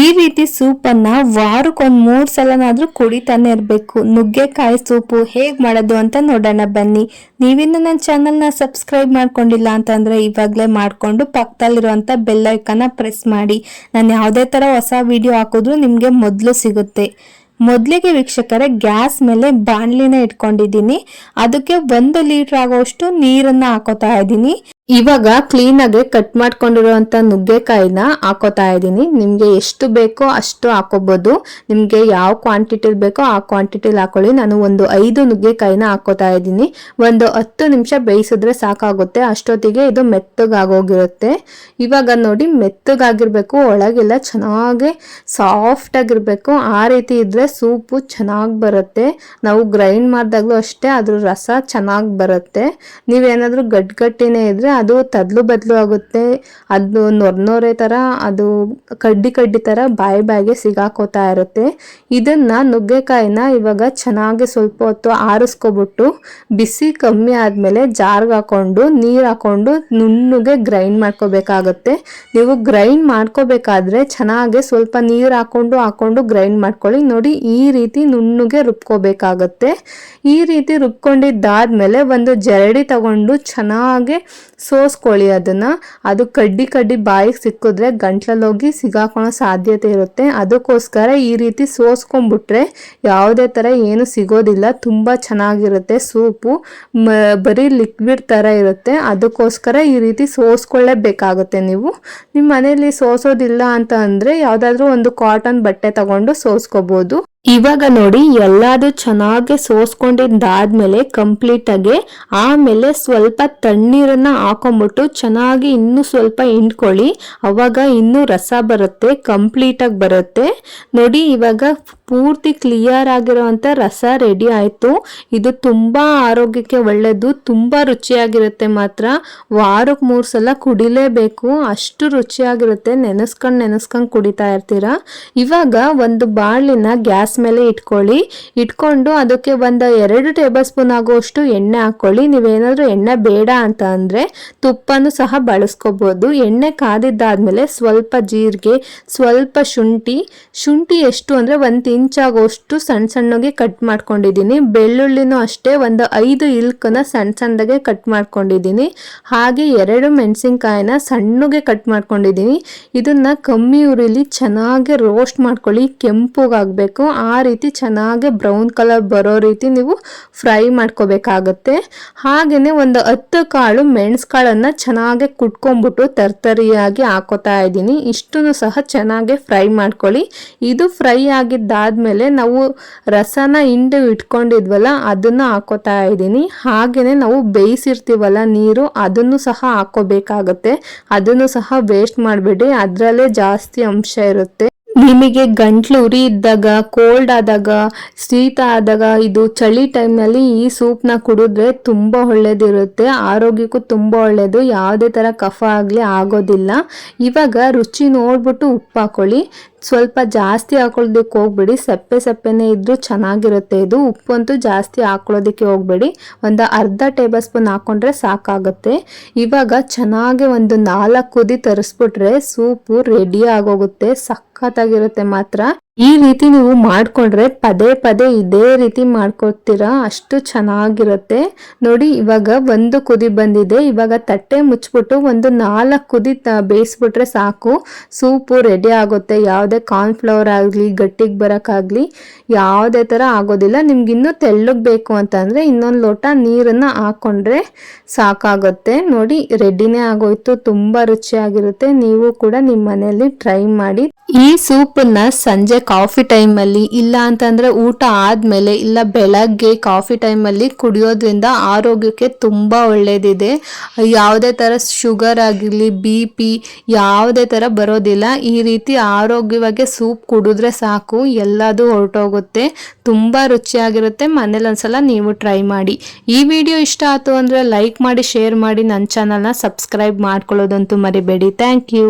ಈ ರೀತಿ ಸೂಪನ್ನ ವಾರಕ್ಕೊಂದ್ ಮೂರು ಸಲನಾದರೂ ಕುಡಿತಾನೆ ಇರಬೇಕು. ನುಗ್ಗೆಕಾಯಿ ಸೂಪು ಹೇಗ್ ಮಾಡೋದು ಅಂತ ನೋಡೋಣ ಬನ್ನಿ. ನೀವಿನ್ನು ನನ್ನ ಚಾನಲ್ನ ಸಬ್ಸ್ಕ್ರೈಬ್ ಮಾಡ್ಕೊಂಡಿಲ್ಲ ಅಂತಂದರೆ ಇವಾಗಲೇ ಮಾಡ್ಕೊಂಡು ಪಕ್ಕದಲ್ಲಿರುವಂತ ಬೆಲ್ ಐಕನ್ನ ಪ್ರೆಸ್ ಮಾಡಿ. ನಾನು ಯಾವುದೇ ತರ ಹೊಸ ವಿಡಿಯೋ ಹಾಕಿದ್ರು ನಿಮಗೆ ಮೊದಲು ಸಿಗುತ್ತೆ. ಮೊದಲಿಗೆ ವೀಕ್ಷಕರೇ, ಗ್ಯಾಸ್ ಮೇಲೆ ಬಾಣಲಿನ ಇಟ್ಕೊಂಡಿದ್ದೀನಿ. ಅದಕ್ಕೆ ಒಂದು ಲೀಟರ್ ಆಗೋಷ್ಟು ನೀರನ್ನ ಹಾಕೋತಾ ಇದ್ದೀನಿ. ಇವಾಗ ಕ್ಲೀನಾಗಿ ಕಟ್ ಮಾಡ್ಕೊಂಡಿರುವಂತ ನುಗ್ಗೆಕಾಯಿನ ಹಾಕೋತಾ ಇದ್ದೀನಿ. ನಿಮಗೆ ಎಷ್ಟು ಬೇಕೋ ಅಷ್ಟು ಹಾಕೋಬಹುದು ನಿಮಗೆ ಯಾವ ಕ್ವಾಂಟಿಟಿಲಿ ಬೇಕೋ ಆ ಕ್ವಾಂಟಿಟಿಲಿ ಹಾಕೊಳ್ಳಿ. ನಾನು ಒಂದು ಐದು ನುಗ್ಗೆಕಾಯಿನ ಹಾಕೋತಾ ಇದ್ದೀನಿ. ಒಂದು ಹತ್ತು ನಿಮಿಷ ಬೇಯಿಸಿದ್ರೆ ಸಾಕಾಗುತ್ತೆ. ಅಷ್ಟೊತ್ತಿಗೆ ಇದು ಮೆತ್ತಗಾಗೋಗಿರುತ್ತೆ. ಇವಾಗ ನೋಡಿ, ಮೆತ್ತಗಾಗಿರಬೇಕು, ಒಳಗೆಲ್ಲ ಚೆನ್ನಾಗಿ ಸಾಫ್ಟ್ ಆಗಿರ್ಬೇಕು. ಆ ರೀತಿ ಇದ್ರೆ ಸೂಪು ಚೆನ್ನಾಗಿ ಬರುತ್ತೆ. ನಾವು ಗ್ರೈಂಡ್ ಮಾಡಿದಾಗಲೂ ಅಷ್ಟೇ, ಅದ್ರ ರಸ ಚೆನ್ನಾಗಿ ಬರುತ್ತೆ. ನೀವೇನಾದರೂ ಗಟ್ಟಿಗಟ್ಟಿನೇ ಇದ್ರೆ ಅದು ತದ್ಲು ಬದಲು ಆಗುತ್ತೆ. ಅದು ನೊರ್ನೊರೆ ಥರ ಅದು ಕಡ್ಡಿ ಕಡ್ಡಿ ಥರ ಬಾಯಿ ಬಾಯಿಗೆ ಸಿಗಾಕೋತಾ ಇರುತ್ತೆ. ಇದನ್ನ ನುಗ್ಗೆಕಾಯಿನ ಇವಾಗ ಚೆನ್ನಾಗಿ ಸ್ವಲ್ಪ ಹೊತ್ತು ಆರಿಸ್ಕೊಬಿಟ್ಟು ಬಿಸಿ ಕಮ್ಮಿ ಆದಮೇಲೆ ಜಾರ್ಗೆ ಹಾಕೊಂಡು, ನೀರು ಹಾಕೊಂಡು ನುಣ್ಣಗೆ ಗ್ರೈಂಡ್ ಮಾಡ್ಕೋಬೇಕಾಗುತ್ತೆ. ನೀವು ಗ್ರೈಂಡ್ ಮಾಡ್ಕೋಬೇಕಾದ್ರೆ ಚೆನ್ನಾಗಿ ಸ್ವಲ್ಪ ನೀರು ಹಾಕೊಂಡು ಹಾಕೊಂಡು ಗ್ರೈಂಡ್ ಮಾಡ್ಕೊಳ್ಳಿ. ನೋಡಿ ಈ ರೀತಿ ನುಣ್ಣಗೆ ರುಬ್ಕೋಬೇಕಾಗತ್ತೆ. ಈ ರೀತಿ ರುಬ್ಕೊಂಡಿದ್ದಾದ್ಮೇಲೆ ಒಂದು ಜರಡಿ ತಗೊಂಡು ಚೆನ್ನಾಗಿ ಸೋಸ್ಕೊಳ್ಳಿ ಅದನ್ನ. ಅದು ಕಡ್ಡಿ ಕಡ್ಡಿ ಬಾಯಿಗೆ ಸಿಕ್ಕಿದ್ರೆ ಗಂಟ್ಲಲ್ಲಿ ಸಿಗಾಕೊಳ್ಳೋ ಸಾಧ್ಯತೆ ಇರುತ್ತೆ. ಅದಕ್ಕೋಸ್ಕರ ಈ ರೀತಿ ಸೋಸ್ಕೊಂಡ್ಬಿಟ್ರೆ ಯಾವುದೇ ಥರ ಏನು ಸಿಗೋದಿಲ್ಲ. ತುಂಬ ಚೆನ್ನಾಗಿರುತ್ತೆ ಸೂಪು. ಬರೀ ಲಿಕ್ವಿಡ್ ಥರ ಇರುತ್ತೆ. ಅದಕ್ಕೋಸ್ಕರ ಈ ರೀತಿ ಸೋಸ್ಕೊಳ್ಳೇಬೇಕಾಗುತ್ತೆ ನೀವು. ನಿಮ್ಮ ಮನೆಯಲ್ಲಿ ಸೋಸೋದಿಲ್ಲ ಅಂತ ಅಂದರೆ ಯಾವುದಾದ್ರೂ ಒಂದು ಕಾಟನ್ ಬಟ್ಟೆ ತಗೊಂಡು ಸೋಸ್ಕೋಬೋದು. ಇವಾಗ ನೋಡಿ ಎಲ್ಲಾದು ಚೆನ್ನಾಗಿ ಸೋಸ್ಕೊಂಡಿದ್ದಾದ್ಮೇಲೆ ಕಂಪ್ಲೀಟ್ ಆಗಿ ಆಮೇಲೆ ಸ್ವಲ್ಪ ತಣ್ಣೀರನ್ನ ಹಾಕೊಂಡ್ಬಿಟ್ಟು ಚೆನ್ನಾಗಿ ಇನ್ನೂ ಸ್ವಲ್ಪ ಹಿಂಡ್ಕೊಳ್ಳಿ. ಅವಾಗ ಇನ್ನೂ ರಸ ಬರುತ್ತೆ ಕಂಪ್ಲೀಟ್ ಆಗಿ ಬರುತ್ತೆ. ನೋಡಿ ಇವಾಗ ಪೂರ್ತಿ ಕ್ಲಿಯರ್ ಆಗಿರುವಂತ ರಸ ರೆಡಿ ಆಯ್ತು. ಇದು ತುಂಬಾ ಆರೋಗ್ಯಕ್ಕೆ ಒಳ್ಳೆಯದು ತುಂಬಾ ರುಚಿಯಾಗಿರುತ್ತೆ ಮಾತ್ರ. ವಾರಕ್ಕೆ ಮೂರು ಸಲ ಕುಡಿಲೇಬೇಕು, ಅಷ್ಟು ರುಚಿಯಾಗಿರುತ್ತೆ. ನೆನೆಸ್ಕೊಂಡು ನೆನೆಸ್ಕೊಂಡು ಕುಡಿತಾ ಇರ್ತೀರಾ? ಇವಾಗ ಒಂದು ಬಾಳಿನ ಗ್ಯಾಸ್ ಮೇಲೆ ಇಟ್ಕೊಳ್ಳಿ. ಇಟ್ಕೊಂಡು ಅದಕ್ಕೆ ಒಂದು ಎರಡು ಟೇಬಲ್ ಸ್ಪೂನ್ ಆಗುವಷ್ಟು ಎಣ್ಣೆ ಹಾಕೊಳ್ಳಿ ನೀವೇನಾದರೂ ಎಣ್ಣೆ ಬೇಡ ಅಂತ ಅಂದರೆ ತುಪ್ಪನೂ ಸಹ ಬಳಸ್ಕೋಬೋದು. ಎಣ್ಣೆ ಕಾದಿದ್ದಾದ್ಮೇಲೆ ಸ್ವಲ್ಪ ಜೀರಿಗೆ, ಸ್ವಲ್ಪ ಶುಂಠಿ. ಶುಂಠಿ ಎಷ್ಟು ಅಂದ್ರೆ ಒಂದು ಇಂಚ್ ಆಗೋಷ್ಟು ಸಣ್ಣ ಸಣ್ಣಗೆ ಕಟ್ ಮಾಡ್ಕೊಂಡಿದ್ದೀನಿ. ಬೆಳ್ಳುಳ್ಳಿನೂ ಅಷ್ಟೇ ಒಂದು ಐದು ಇಲ್ಕನ ಸಣ್ಣ ಸಣ್ಣಗೆ ಕಟ್ ಮಾಡ್ಕೊಂಡಿದ್ದೀನಿ. ಹಾಗೆ ಎರಡು ಮೆಣಸಿನ್ಕಾಯಿನ ಸಣ್ಣಗೆ ಕಟ್ ಮಾಡ್ಕೊಂಡಿದ್ದೀನಿ. ಇದನ್ನ ಕಮ್ಮಿ ಉರಿಲಿ ಚೆನ್ನಾಗಿ ರೋಸ್ಟ್ ಮಾಡ್ಕೊಳ್ಳಿ. ಕೆಂಪುಗಾಗಬೇಕು. ಆ ರೀತಿ ಚೆನ್ನಾಗಿ ಬ್ರೌನ್ ಕಲರ್ ಬರೋ ರೀತಿ ನೀವು ಫ್ರೈ ಮಾಡ್ಕೋಬೇಕಾಗತ್ತೆ. ಹಾಗೆಯೇ ಒಂದು ಹತ್ತು ಕಾಳು ಮೆಣಸು ಕಾಳನ್ನು ಚೆನ್ನಾಗಿ ಕುಟ್ಕೊಂಡ್ಬಿಟ್ಟು ತರ್ತರಿಯಾಗಿ ಹಾಕೋತಾ ಇದ್ದೀನಿ. ಇಷ್ಟನ್ನು ಸಹ ಚೆನ್ನಾಗಿ ಫ್ರೈ ಮಾಡ್ಕೊಳ್ಳಿ. ಇದು ಫ್ರೈ ಆಗಿದ್ದಾದ್ಮೇಲೆ ನಾವು ರಸನ ಹಿಂಡು ಇಟ್ಕೊಂಡಿದ್ವಲ್ಲ, ಅದನ್ನು ಹಾಕೋತಾ ಇದ್ದೀನಿ. ಹಾಗೆಯೇ ನಾವು ಬೇಯಿಸಿರ್ತೀವಲ್ಲ ನೀರು, ಅದನ್ನು ಸಹ ಹಾಕೋಬೇಕಾಗತ್ತೆ. ಅದನ್ನು ಸಹ ವೇಸ್ಟ್ ಮಾಡಬೇಡಿ. ಅದರಲ್ಲೇ ಜಾಸ್ತಿ ಅಂಶ ಇರುತ್ತೆ. ನಿಮಗೆ ಗಂಟ್ಲು ಉರಿ ಇದ್ದಾಗ ಕೋಲ್ಡ್ ಆದಾಗ, ಶೀತ ಆದಾಗ, ಇದು ಚಳಿ ಟೈಮ್ನಲ್ಲಿ ಈ ಸೂಪ್ನ ಕುಡಿದ್ರೆ ತುಂಬ ಒಳ್ಳೆಯದಿರುತ್ತೆ ಆರೋಗ್ಯಕ್ಕೂ ತುಂಬ ಒಳ್ಳೆಯದು ಯಾವುದೇ ಥರ ಕಫ ಆಗಲಿ ಆಗೋದಿಲ್ಲ. ಇವಾಗ ರುಚಿ ನೋಡ್ಬಿಟ್ಟು ಉಪ್ಪು ಹಾಕೊಳ್ಳಿ ಸ್ವಲ್ಪ ಜಾಸ್ತಿ ಹಾಕೊಳ್ಳೋದಕ್ಕೆ ಹೋಗ್ಬೇಡಿ. ಸಪ್ಪೆ ಸಪ್ಪೆನೇ ಇದ್ದರೂ ಚೆನ್ನಾಗಿರುತ್ತೆ. ಇದು ಉಪ್ಪು ಅಂತೂ ಜಾಸ್ತಿ ಹಾಕೊಳ್ಳೋದಕ್ಕೆ ಹೋಗ್ಬೇಡಿ. ಒಂದು ಅರ್ಧ ಟೇಬಲ್ ಸ್ಪೂನ್ ಹಾಕೊಂಡ್ರೆ ಸಾಕಾಗುತ್ತೆ. ಇವಾಗ ಚೆನ್ನಾಗಿ ಒಂದು ನಾಲ್ಕು ಕುದಿ ತರಿಸ್ಬಿಟ್ರೆ ಸೂಪು ರೆಡಿ ಆಗೋಗುತ್ತೆ. ಸಖತ್ತಾಗಿರುತ್ತೆ ಮಾತ್ರ. ಈ ರೀತಿ ನೀವು ಮಾಡಿಕೊಂಡ್ರೆ ಪದೇ ಪದೇ ಇದೇ ರೀತಿ ಮಾಡ್ಕೊತೀರಾ? ಅಷ್ಟು ಚೆನ್ನಾಗಿರುತ್ತೆ. ನೋಡಿ, ಇವಾಗ ಒಂದು ಕುದಿ ಬಂದಿದೆ. ಇವಾಗ ತಟ್ಟೆ ಮುಚ್ಚಿಬಿಟ್ಟು ಒಂದು ನಾಲ್ಕು ಕುದಿ ತ, ಬೇಯಿಸ್ಬಿಟ್ರೆ ಸಾಕು. ಸೂಪು ರೆಡಿ ಆಗುತ್ತೆ. ಯಾವುದೇ ಕಾರ್ನ್ಫ್ಲವರ್ ಆಗಲಿ, ಗಟ್ಟಿಗೆ ಬರೋಕ್ಕಾಗಲಿ, ಯಾವುದೇ ಥರ ಆಗೋದಿಲ್ಲ. ನಿಮ್ಗೆ ಇನ್ನೂ ತೆಳ್ಳಗೆ ಬೇಕು ಅಂತಂದರೆ ಇನ್ನೊಂದು ಲೋಟ ನೀರನ್ನು ಹಾಕ್ಕೊಂಡ್ರೆ ಸಾಕಾಗುತ್ತೆ. ನೋಡಿ ರೆಡಿನೇ ಆಗೋಯ್ತು. ತುಂಬ ರುಚಿಯಾಗಿರುತ್ತೆ. ನೀವು ಕೂಡ ನಿಮ್ಮ ಮನೆಯಲ್ಲಿ ಟ್ರೈ ಮಾಡಿ. ಈ ಸೂಪನ್ನ ಸಂಜೆ ಕಾಫಿ ಟೈಮಲ್ಲಿ, ಇಲ್ಲ ಅಂತಂದರೆ ಊಟ ಆದಮೇಲೆ, ಇಲ್ಲ ಬೆಳಗ್ಗೆ ಕಾಫಿ ಟೈಮಲ್ಲಿ ಕುಡಿಯೋದ್ರಿಂದ ಆರೋಗ್ಯಕ್ಕೆ ತುಂಬ ಒಳ್ಳೆಯದಿದೆ ಯಾವುದೇ ಥರ ಶುಗರ್ ಆಗಿರಲಿ, ಬಿ ಪಿ, ಯಾವುದೇ ಥರ ಬರೋದಿಲ್ಲ. ಈ ರೀತಿ ಆರೋಗ್ಯವಾಗಿ ಸೂಪ್ ಕುಡಿದ್ರೆ ಸಾಕು, ಎಲ್ಲದೂ ಹೊರಟೋಗುತ್ತೆ. ತುಂಬ ರುಚಿಯಾಗಿರುತ್ತೆ. ಮನೇಲಿ ಒಂದ್ಸಲ ನೀವು ಟ್ರೈ ಮಾಡಿ. ಈ ವಿಡಿಯೋ ಇಷ್ಟ ಆಯಿತು ಅಂದರೆ ಲೈಕ್ ಮಾಡಿ, ಶೇರ್ ಮಾಡಿ. ನನ್ನ ಚಾನಲ್ನ ಸಬ್ಸ್ಕ್ರೈಬ್ ಮಾಡ್ಕೊಳ್ಳೋದಂತೂ ಮರಿಬೇಡಿ. Thank you.